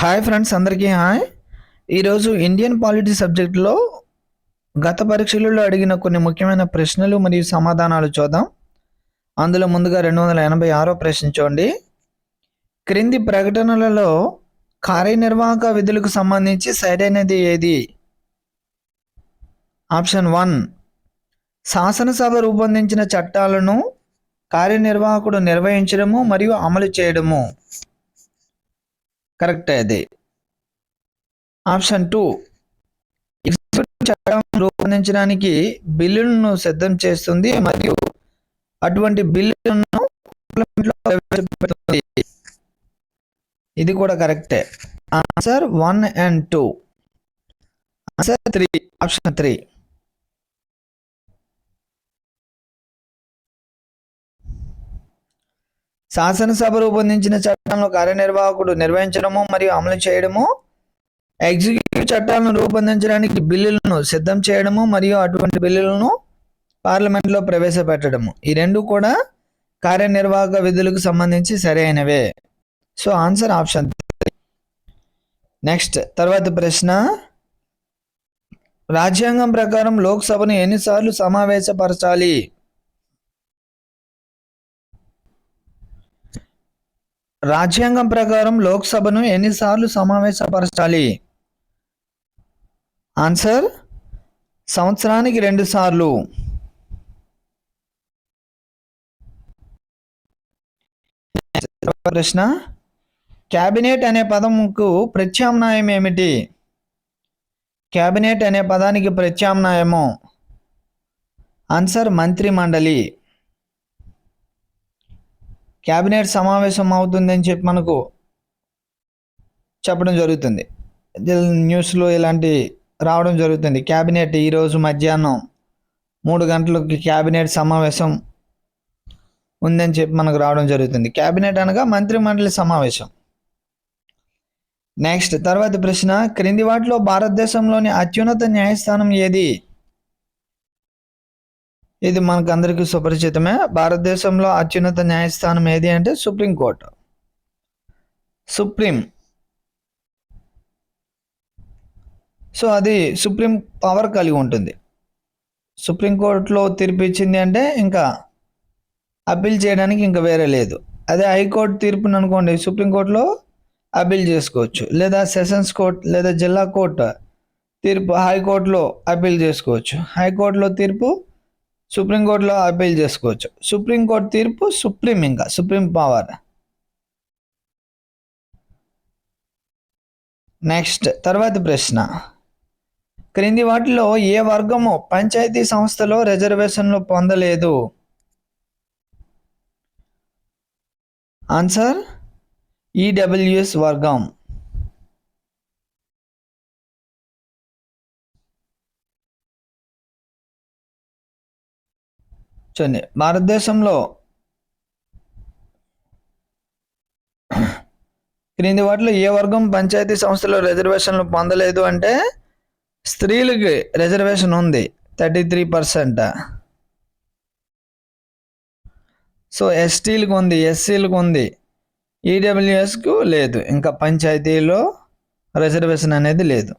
Hi friends అందరికీ hi ఈరోజు Indian polity సబ్జెక్టులో గత పరీక్షలలో అడిగిన కొన్ని ముఖ్యమైన ప్రశ్నలు మరియు సమాధానాలు చూద్దాం. అందులో ముందుగా రెండు వందల ఎనభై ఆరో ప్రశ్న చూడండి. క్రింది ప్రకటనలలో కార్యనిర్వాహక విధులకు సంబంధించి సరైనది ఏది? ఆప్షన్ వన్ శాసనసభ రూపొందించిన చట్టాలను కార్యనిర్వాహకుడు నిర్వహించడము మరియు అమలు చేయడము. కరెక్ట్ అది. Option two. చట్టం రూపొందించడానికి బిల్లులను సిద్ధం చేస్తుంది మరియు అటువంటి బిల్లులను ఇది కూడా కరెక్టే. Answer one and two. Answer three. Option three. శాసనసభ రూపొందించిన చట్టాలను కార్యనిర్వాహకుడు నిర్వహించడము మరియు అమలు చేయడము ఎగ్జిక్యూటివ్ చట్టాలను రూపొందించడానికి బిల్లులను సిద్ధం చేయడము మరియు అటువంటి బిల్లులను పార్లమెంట్లో ప్రవేశపెట్టడము. ఈ రెండు కూడా కార్యనిర్వాహక విధులకు సంబంధించి సరైనవే. సో ఆన్సర్ ఆప్షన్ నెక్స్ట్ తర్వాత ప్రశ్న. రాజ్యాంగం ప్రకారం లోక్సభను ఎన్నిసార్లు సమావేశపరచాలి? రాజ్యాంగం ప్రకారం లోక్సభను ఎన్నిసార్లు సమావేశపరచాలి? ఆన్సర్ సంవత్సరానికి రెండు సార్లు. ప్రశ్న క్యాబినెట్ అనే పదముకు ప్రత్యామ్నాయం ఏమిటి? క్యాబినెట్ అనే పదానికి ప్రత్యామ్నాయము. ఆన్సర్ మంత్రి మండలి క్యాబినెట్ సమావేశం అవుతుందని చెప్పి మనకు చెప్పడం జరుగుతుంది. న్యూస్లో ఇలాంటి రావడం జరుగుతుంది. క్యాబినెట్ ఈరోజు మధ్యాహ్నం మూడు గంటలకి క్యాబినెట్ సమావేశం ఉందని చెప్పి మనకు రావడం జరుగుతుంది. క్యాబినెట్ అనగా మంత్రి మండలి సమావేశం. నెక్స్ట్ తర్వాత ప్రశ్న క్రింది వాటిలో భారతదేశంలోని అత్యున్నత న్యాయస్థానం ఏది? ఇది మనకు అందరికీ సుపరిచితమే. భారతదేశంలో అత్యున్నత న్యాయస్థానం ఏది అంటే సుప్రీంకోర్టు సుప్రీం. సో అది సుప్రీం పవర్ కలిగి ఉంటుంది. సుప్రీంకోర్టులో తీర్పు ఇచ్చింది అంటే ఇంకా అప్పీల్ చేయడానికి ఇంకా వేరే లేదు. అదే హైకోర్టు తీర్పుని అనుకోండి సుప్రీంకోర్టులో అప్పీల్ చేసుకోవచ్చు. లేదా సెషన్స్ కోర్ట్ లేదా జిల్లా కోర్టు తీర్పు హైకోర్టులో అప్పీల్ చేసుకోవచ్చు. హైకోర్టులో తీర్పు సుప్రీంకోర్టులో అపీల్ చేసుకోవచ్చు. సుప్రీంకోర్టు తీర్పు సుప్రీం ఇంకా సుప్రీం పవర్ నెక్స్ట్ తర్వాతి ప్రశ్న. క్రింది వాటిలో ఏ వర్గము పంచాయతీ సంస్థలో రిజర్వేషన్లు పొందలేదు? ఆన్సర్ ఈడబ్ల్యూఎస్ వర్గం. చూడండి భారతదేశంలో క్రింది వాటిలో ఏ వర్గం పంచాయతీ సంస్థలో రిజర్వేషన్లు పొందలేదు అంటే స్త్రీలకి రిజర్వేషన్ ఉంది థర్టీ త్రీ పర్సెంట్ సో ఎస్టీలకు ఉంది ఎస్సీలకు ఉంది ఈడబ్ల్యూఎస్కు లేదు ఇంకా పంచాయతీలో రిజర్వేషన్ అనేది లేదు.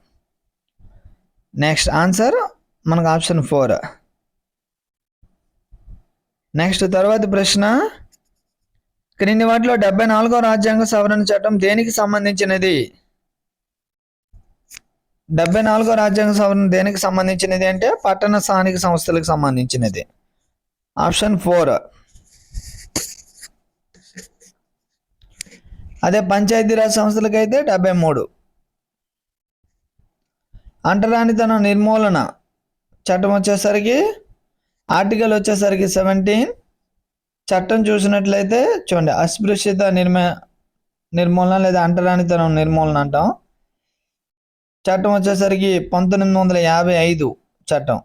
నెక్స్ట్ ఆన్సర్ మనకు ఆప్షన్ ఫోర్ నెక్స్ట్ తర్వాత ప్రశ్న. క్రింది వాటిలో డెబ్బై నాలుగో రాజ్యాంగ సవరణ చట్టం దేనికి సంబంధించినది? డెబ్బై నాలుగో రాజ్యాంగ సవరణ దేనికి సంబంధించినది అంటే పట్టణ స్థానిక సంస్థలకు సంబంధించినది. Option four. అదే పంచాయతీరాజ్ సంస్థలకైతే డెబ్బై మూడు. అంటరానితనం నిర్మూలన చట్టం వచ్చేసరికి ఆర్టికల్ వచ్చేసరికి సెవెంటీన్. చట్టం చూసినట్లయితే చూడండి అస్పృశ్యత నిర్మ నిర్మూలన లేదా అంటరానితనం నిర్మూలన అంటాం. చట్టం వచ్చేసరికి పంతొమ్మిది వందల యాభై ఐదు చట్టం.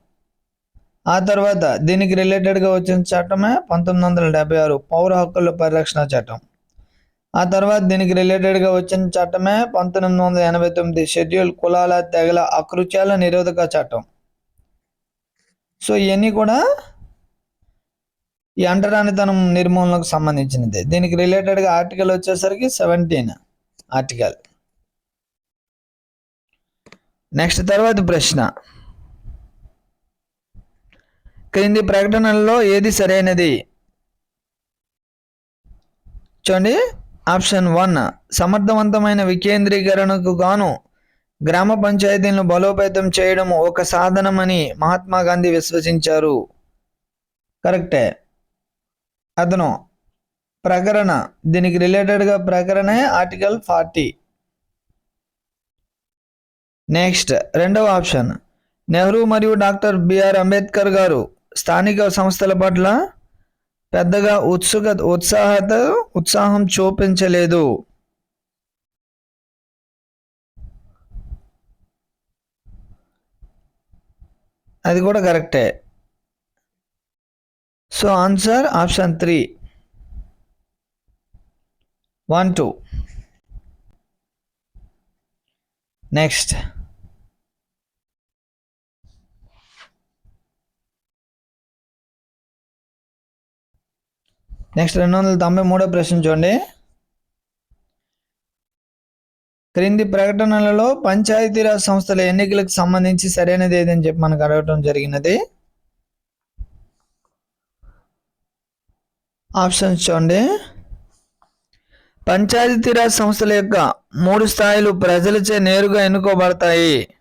ఆ తర్వాత దీనికి రిలేటెడ్గా వచ్చిన చట్టమే పంతొమ్మిది వందల డెబ్బై ఆరు పౌర హక్కుల పరిరక్షణ చట్టం. ఆ తర్వాత దీనికి రిలేటెడ్గా వచ్చిన చట్టమే పంతొమ్మిది వందల ఎనభై తొమ్మిది షెడ్యూల్ కులాల తెగల అకృత్యాల నిరోధక చట్టం. సో ఇవన్నీ కూడా ఈ అంటరానితనం నిర్మూలనకు సంబంధించినది. దీనికి రిలేటెడ్గా ఆర్టికల్ వచ్చేసరికి సెవెంటీన్ ఆర్టికల్. నెక్స్ట్ తర్వాత ప్రశ్న. క్రింది ప్రకటనల్లో ఏది సరైనది? చూడండి. ఆప్షన్ వన్ సమర్థవంతమైన వికేంద్రీకరణకు గాను గ్రామ పంచాయతీలను బలోపేతం చేయడం ఒక సాధనమని మహాత్మా గాంధీ విశ్వసించారు. కరెక్టే. అతను ప్రకరణ దీనికి రిలేటెడ్గా ప్రకరణే ఆర్టికల్ ఫార్టీ. నెక్స్ట్ రెండవ ఆప్షన్. నెహ్రూ మరియు డాక్టర్ బిఆర్ అంబేద్కర్ గారు స్థానిక సంస్థల పట్ల పెద్దగా ఉత్సుక ఉత్సాహత ఉత్సాహం చూపించలేదు. అది కూడా కరెక్టే. So answer option three. One two. Next. Next రెండు వందల తొంభై మూడో ప్రశ్న చూడండి. క్రింది ప్రకటనలలో పంచాయతీరాజ్ సంస్థల ఎన్నికలకు సంబంధించి సరైనది ఏదని చెప్పి మనకు అడగటం జరిగినది. ఆప్షన్స్ చూడండి. పంచాయతీరాజ్ సంస్థల యొక్క మూడు స్థాయిలు ప్రజలచే నేరుగా ఎన్నుకోబడతాయి.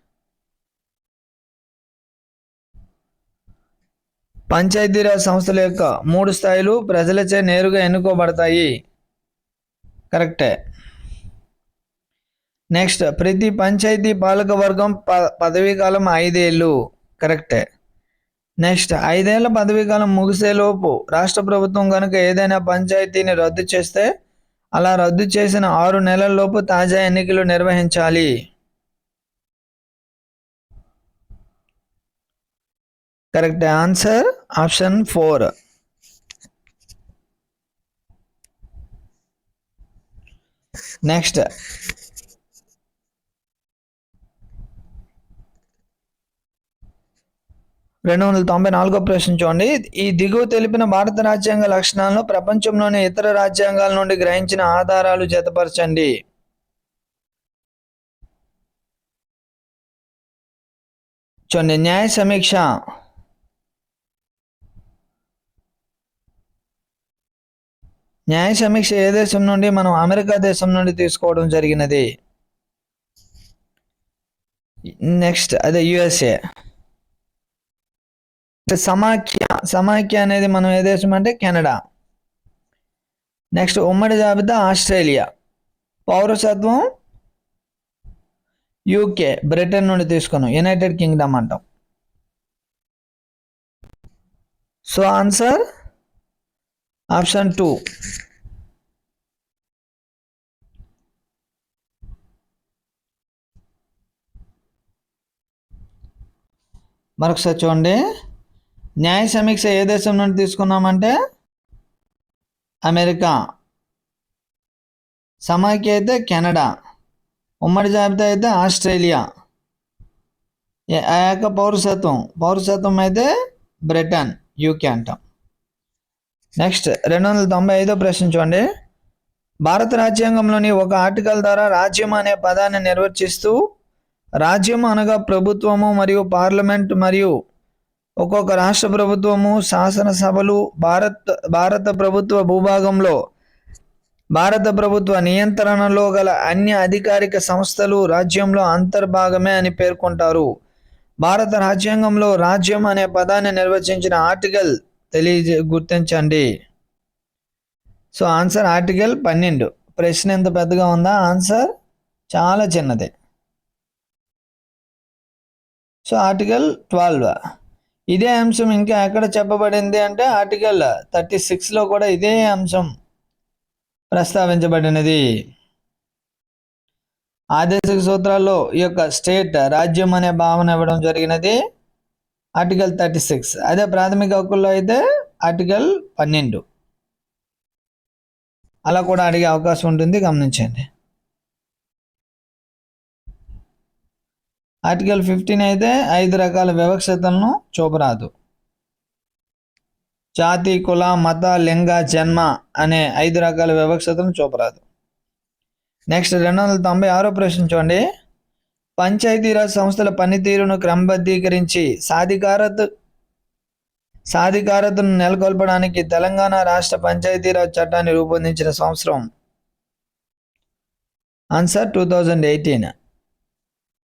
పంచాయతీరాజ్ సంస్థల యొక్క మూడు స్థాయిలు ప్రజలచే నేరుగా ఎన్నుకోబడతాయి. కరెక్టే. నెక్స్ట్ ప్రతి పంచాయతీ పాలక వర్గం ప పదవీకాలం ఐదేళ్ళు. కరెక్టే నెక్స్ట్ ఐదేళ్ళ పదవీకాలం ముగిసేలోపు రాష్ట్ర ప్రభుత్వం కనుక ఏదైనా పంచాయతీని రద్దు చేస్తే అలా రద్దు చేసిన ఆరు నెలల్లోపు తాజా ఎన్నికలు నిర్వహించాలి. Correct answer option four next రెండు వందల తొంభై నాలుగో ప్రశ్న చూడండి. ఈ దిగువ తెలిపిన భారత రాజ్యాంగ లక్షణాలను ప్రపంచంలోని ఇతర రాజ్యాంగాల నుండి గ్రహించిన ఆధారాలు జతపరచండి. చూడండి న్యాయ సమీక్ష. న్యాయ సమీక్ష ఏ దేశం నుండి? మనం అమెరికా దేశం నుండి తీసుకోవడం జరిగినది. నెక్స్ట్ అదే యుఎస్ఏ. సమాఖ్య. సమాఖ్య అనేది మనం ఏ దేశం అంటే కెనడా. నెక్స్ట్ ఉమ్మడి జాబితా ఆస్ట్రేలియా. పౌరసత్వం యూకే బ్రిటన్ నుండి తీసుకున్నాం. యునైటెడ్ కింగ్డమ్ అంటాం. సో ఆన్సర్ ఆప్షన్ టూ మరొకసారి చూడండి. న్యాయ సమీక్ష ఏ దేశం నుండి తీసుకున్నామంటే? అమెరికా. సమాఖ్య అయితే కెనడా. ఉమ్మడి జాబితా అయితే ఆస్ట్రేలియా. ఆ యొక్క పౌరసత్వం. పౌరసత్వం అయితే బ్రిటన్ యూకే అంటాం. నెక్స్ట్ రెండు వందల తొంభై ఐదో ప్రశ్న చూడండి. భారత రాజ్యాంగంలోని ఒక ఆర్టికల్ ద్వారా రాజ్యం అనే పదాన్ని నిర్వచిస్తూ రాజ్యం అనగా ప్రభుత్వము మరియు పార్లమెంట్ మరియు ఒక్కొక్క రాష్ట్ర ప్రభుత్వము శాసనసభలు భారత్ భారత ప్రభుత్వ భూభాగంలో భారత ప్రభుత్వ నియంత్రణలో గల అన్ని అధికారిక సంస్థలు రాజ్యంలో అంతర్భాగమే అని పేర్కొంటారు. భారత రాజ్యాంగంలో రాజ్యం అనే పదాన్ని నిర్వచించిన ఆర్టికల్ తెలియజే గుర్తించండి. సో ఆన్సర్ ఆర్టికల్ పన్నెండు. ప్రశ్న ఎంత పెద్దగా ఉందా? ఆన్సర్ చాలా చిన్నది. So article twelve. ఇదే అంశం ఇంకా ఎక్కడ చెప్పబడింది అంటే ఆర్టికల్ థర్టీ సిక్స్లో కూడా ఇదే అంశం ప్రస్తావించబడినది. ఆదేశిక సూత్రాల్లో ఈ యొక్క స్టేట్ రాజ్యం అనే భావన ఇవ్వడం జరిగినది ఆర్టికల్ థర్టీ సిక్స్. అదే ప్రాథమిక హక్కుల్లో అయితే ఆర్టికల్ పన్నెండు. అలా కూడా అడిగే అవకాశం ఉంటుంది గమనించండి. ఆర్టికల్ ఫిఫ్టీన్ అయితే ఐదు రకాల వివక్షతలను చూపరాదు. జాతి కుల మత లింగ జన్మ అనే ఐదు రకాల వివక్షతను చూపరాదు. నెక్స్ట్ రెండు వందల తొంభై ఆరో ప్రశ్న చూడండి. పంచాయతీరాజ్ సంస్థల పనితీరును క్రమబద్ధీకరించి సాధికారత సాధికారతను నెలకొల్పడానికి తెలంగాణ రాష్ట్ర పంచాయతీరాజ్ చట్టాన్ని రూపొందించిన సంవత్సరం. Answer two thousand eighteen